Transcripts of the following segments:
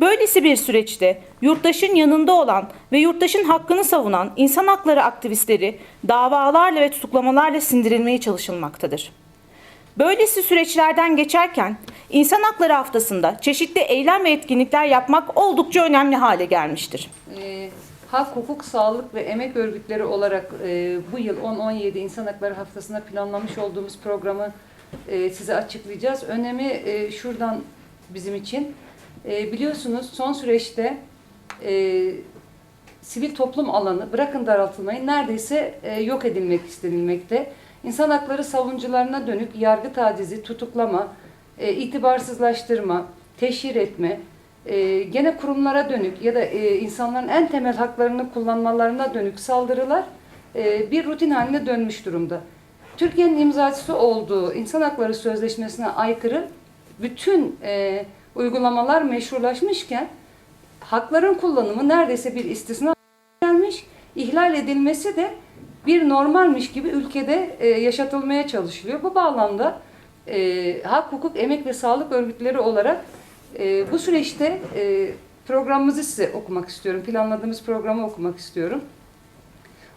Böylesi bir süreçte yurttaşın yanında olan ve yurttaşın hakkını savunan insan hakları aktivistleri davalarla ve tutuklamalarla sindirilmeye çalışılmaktadır. Böylesi süreçlerden geçerken insan hakları haftasında çeşitli eylem ve etkinlikler yapmak oldukça önemli hale gelmiştir. e, hak, hukuk, sağlık ve emek örgütleri olarak e, bu yıl 10-17 İnsan Hakları Haftası'nda planlamış olduğumuz programı e, size açıklayacağız. Önemi e, şuradan bizim için. E, biliyorsunuz son süreçte e, sivil toplum alanı bırakın daraltılmayı neredeyse e, yok edilmek istenilmekte. İnsan hakları savunucularına dönük yargı tacizi, tutuklama, e, itibarsızlaştırma, teşhir etme, e, gene kurumlara dönük ya da e, insanların en temel haklarını kullanmalarına dönük saldırılar e, bir rutin haline dönmüş durumda. Türkiye'nin imzacısı olduğu İnsan Hakları Sözleşmesi'ne aykırı bütün e, uygulamalar meşrulaşmışken hakların kullanımı neredeyse bir istisna gelmiş, ihlal edilmesi de bir normalmiş gibi ülkede e, yaşatılmaya çalışılıyor. Bu bağlamda e, hak, hukuk, emek ve sağlık örgütleri olarak e, bu süreçte e, programımızı size okumak istiyorum. Planladığımız programı okumak istiyorum.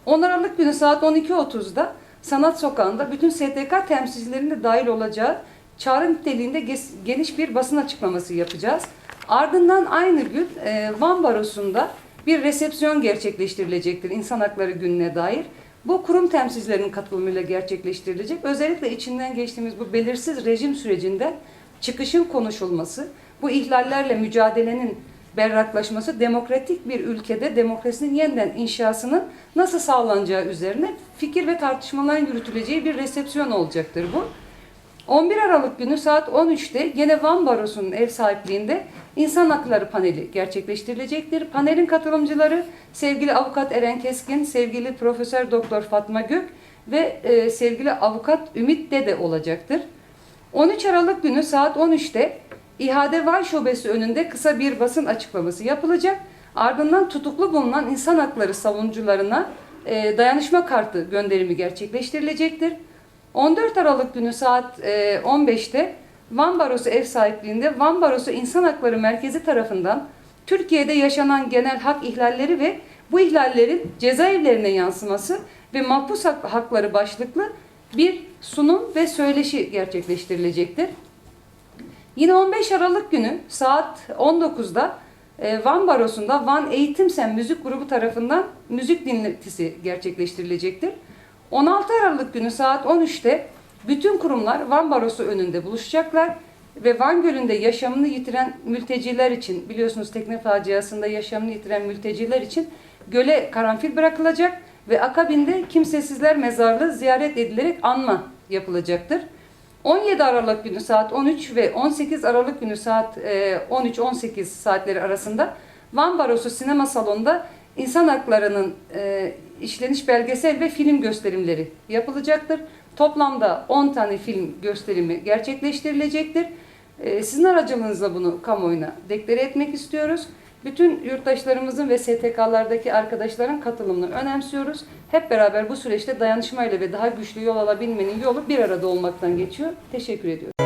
10 Aralık günü saat 12.30'da Sanat Sokağı'nda bütün STK temsilcilerinin de dahil olacağı çağrı niteliğinde geniş bir basın açıklaması yapacağız. Ardından aynı gün e, Van Barosu'nda bir resepsiyon gerçekleştirilecektir İnsan Hakları Günü'ne dair. Bu kurum temsilcilerinin katılımıyla gerçekleştirilecek. Özellikle içinden geçtiğimiz bu belirsiz rejim sürecinde çıkışın konuşulması, bu ihlallerle mücadelenin berraklaşması demokratik bir ülkede demokrasinin yeniden inşasının nasıl sağlanacağı üzerine fikir ve tartışmaların yürütüleceği bir resepsiyon olacaktır bu. 11 Aralık günü saat 13'te gene Van Barosu'nun ev sahipliğinde İnsan Hakları paneli gerçekleştirilecektir. Panelin katılımcıları sevgili avukat Eren Keskin, sevgili Profesör Doktor Fatma Gök ve e, sevgili avukat Ümit Dede olacaktır. 13 Aralık günü saat 13'te İHA'de Van Şubesi önünde kısa bir basın açıklaması yapılacak. Ardından tutuklu bulunan insan hakları savunucularına e, dayanışma kartı gönderimi gerçekleştirilecektir. 14 Aralık günü saat e, 15'te Van Barosu ev sahipliğinde Van Barosu İnsan Hakları Merkezi tarafından Türkiye'de yaşanan genel hak ihlalleri ve bu ihlallerin cezaevlerine yansıması ve mahpus hak- hakları başlıklı bir sunum ve söyleşi gerçekleştirilecektir. Yine 15 Aralık günü saat 19'da e, Van Barosu'nda Van Eğitim Sen Müzik Grubu tarafından müzik dinletisi gerçekleştirilecektir. 16 Aralık günü saat 13'te bütün kurumlar Van Barosu önünde buluşacaklar ve Van Gölü'nde yaşamını yitiren mülteciler için biliyorsunuz tekne faciasında yaşamını yitiren mülteciler için göle karanfil bırakılacak ve akabinde kimsesizler mezarlığı ziyaret edilerek anma yapılacaktır. 17 Aralık günü saat 13 ve 18 Aralık günü saat e, 13-18 saatleri arasında Van Barosu Sinema Salonu'nda insan haklarının e, işleniş belgesel ve film gösterimleri yapılacaktır. Toplamda 10 tane film gösterimi gerçekleştirilecektir. E, Sizin aracılığınızla bunu kamuoyuna deklare etmek istiyoruz. Bütün yurttaşlarımızın ve STK'lardaki arkadaşların katılımını önemsiyoruz. Hep beraber bu süreçte dayanışmayla ve daha güçlü yol alabilmenin yolu bir arada olmaktan geçiyor. Teşekkür ediyorum.